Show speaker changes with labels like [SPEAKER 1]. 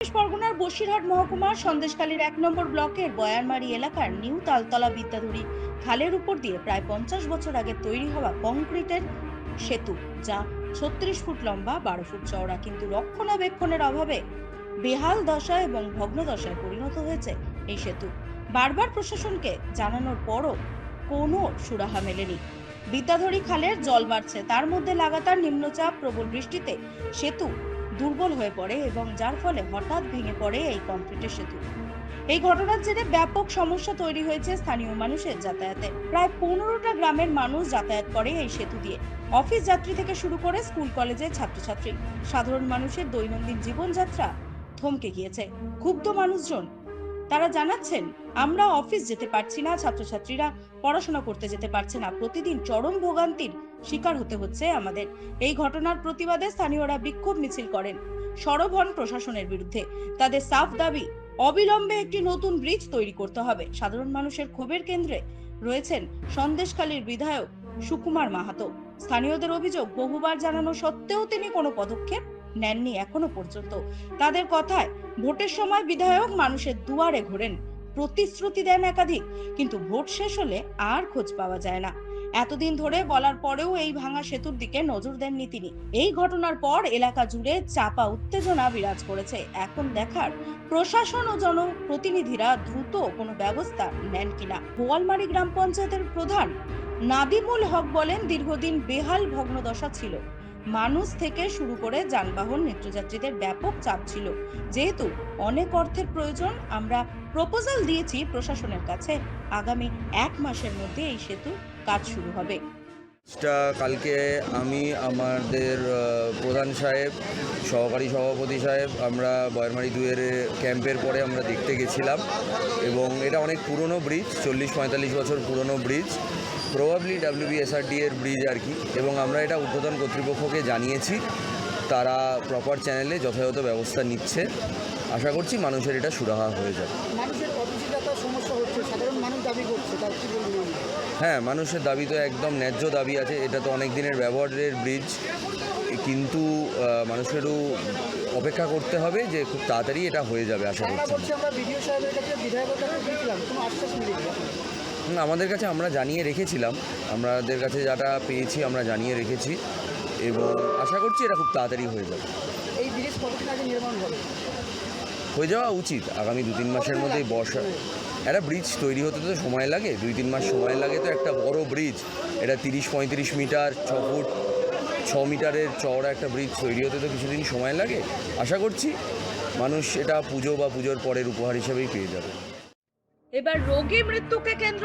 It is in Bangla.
[SPEAKER 1] চব্বিশ পরগনার বসিরহাট মহকুমার সন্দেশখালীর এক নম্বর ব্লকের বয়ারমারি এলাকার নিউ তালতলা বিদ্যাধরী খালের উপর দিয়ে প্রায় পঞ্চাশ বছর আগে তৈরি হওয়া কংক্রিটের সেতু, যা ছত্রিশ ফুট লম্বা, বারো ফুট চওড়া, কিন্তু রক্ষণাবেক্ষণের অভাবে বেহাল দশা এবং ভগ্ন দশায় পরিণত হয়েছে এই সেতু। বারবার প্রশাসনকে জানানোর পরও কোনো সুরাহা মেলেনি। বিদ্যাধরী খালের জল বাড়ছে, তার মধ্যে লাগাতার নিম্নচাপ, প্রবল বৃষ্টিতে সেতু দুর্বল হয়ে পড়ে এবং যার ফলে হঠাৎ ভেঙে পড়ে এই কংক্রিটের সেতু। এই ঘটনার জেরে ব্যাপক সমস্যা তৈরি হয়েছে স্থানীয় মানুষের যাতায়াতে। প্রায় পনেরোটা গ্রামের মানুষ যাতায়াত করে এই সেতু দিয়ে। অফিস যাত্রী থেকে শুরু করে স্কুল কলেজের ছাত্রছাত্রী। সাধারণ মানুষের দৈনন্দিন জীবনযাত্রা থমকে গিয়েছে। ক্ষুব্ধ মানুষজন তারা জানাচ্ছেন, আমরা অফিস যেতে পারছি না, ছাত্রছাত্রীরা পড়াশোনা করতে যেতে পারছে না। প্রতিদিন চরম ভোগান্তির শিকার হতে হচ্ছে আমাদের। এই ঘটনার প্রতিবাদে স্থানীয়রা বিক্ষোভ মিছিল করেন সরব হন প্রশাসনের বিরুদ্ধে। তাদের সাফ দাবি, অবিলম্বে একটি নতুন ব্রিজ তৈরি করতে হবে। সাধারণ মানুষের ক্ষোভের কেন্দ্রে রয়েছেন সন্দেশখালীর বিধায়ক সুকুমার মাহাতো। স্থানীয়দের অভিযোগ, বহুবার জানানো সত্ত্বেও তিনি কোনো পদক্ষেপ নেননি এখনও পর্যন্ত। তাদের কথায় ভোটের সময় বিধায়ক মানুষের দুয়ারে ঘোরেন। প্রতিশ্রুতি দেন একাধিক, কিন্তু ভোট শেষ হলে আর খোঁজ পাওয়া যায় না। এতদিন ধরে বলার পরেও এই ভাঙা সেতুর দিকে নজর দেননি তিনি। এই ঘটনার পর এলাকা জুড়ে চাপা উত্তেজনা বিরাজ করেছে। এখন দেখার প্রশাসন ও জনপ্রতিনিধিরা দ্রুত কোনো ব্যবস্থা নেন কিনা। বোয়ালমারি গ্রাম পঞ্চায়েতের প্রধান নাদিমুল হক বলেন, দীর্ঘদিন বেহাল ভগ্নদশা ছিল। মানুষ থেকে শুরু করে যানবাহন নিত্যযাত্রীদের ব্যাপক চাপ ছিল। যেহেতু অনেক অর্থের প্রয়োজন, আমরা প্রপোজাল দিয়েছি প্রশাসনের কাছে। আগামী এক মাসের মধ্যে এই সেতু কাজ শুরু হবে।
[SPEAKER 2] কালকে আমি আমাদের প্রধান সাহেব, সহকারী সভাপতি সাহেব, আমরা বয়রমারি দুয়ের ক্যাম্পের পরে আমরা দেখতে গেছিলাম এবং এটা অনেক পুরনো ব্রিজ, চল্লিশ পঁয়তাল্লিশ বছর পুরনো ব্রিজ। প্রবাবলি ডাব্লিউবিএসআরডি এর ব্রিজ আর কি এবং আমরা এটা উদ্বোধন কর্তৃপক্ষকে জানিয়েছি। তারা প্রপার চ্যানেলে যথাযথ ব্যবস্থা নিচ্ছে। আশা করছি মানুষের এটা সুরাহা হয়ে যাবে। হ্যাঁ মানুষের দাবি তো একদম ন্যায্য দাবি আছে এটা তো অনেক দিনের ব্যবহারের ব্রিজ কিন্তু মানুষেরও অপেক্ষা করতে হবে যে খুব তাড়াতাড়ি এটা হয়ে যাবে আশা করছি আমাদের কাছে আমরা জানিয়ে রেখেছিলাম। আমাদের কাছে যাটা পেয়েছি আমরা জানিয়ে রেখেছি এবং আশা করছি এটা খুব তাড়াতাড়ি হয়ে যাবে।
[SPEAKER 3] এই ব্রিজ কতদিন আগে নির্মাণ হবে?
[SPEAKER 2] হয়ে যাওয়া উচিত। আগামী দু তিন মাসের মধ্যেই বর্ষা একটা ব্রিজ তৈরি হতে তো সময় লাগে। দুই তিন মাস সময় লাগে তো একটা বড় ব্রিজ এটা তিরিশ পঁয়ত্রিশ মিটার ছ ফুট ছ মিটারের চওড়া একটা ব্রিজ তৈরি হতে তো কিছুদিন সময় লাগে। আশা করছি মানুষ এটা পুজো বা পুজোর পরের উপহার হিসেবেই পেয়ে যাবে।
[SPEAKER 1] এবার রোগী মৃত্যুকে কেন্দ্র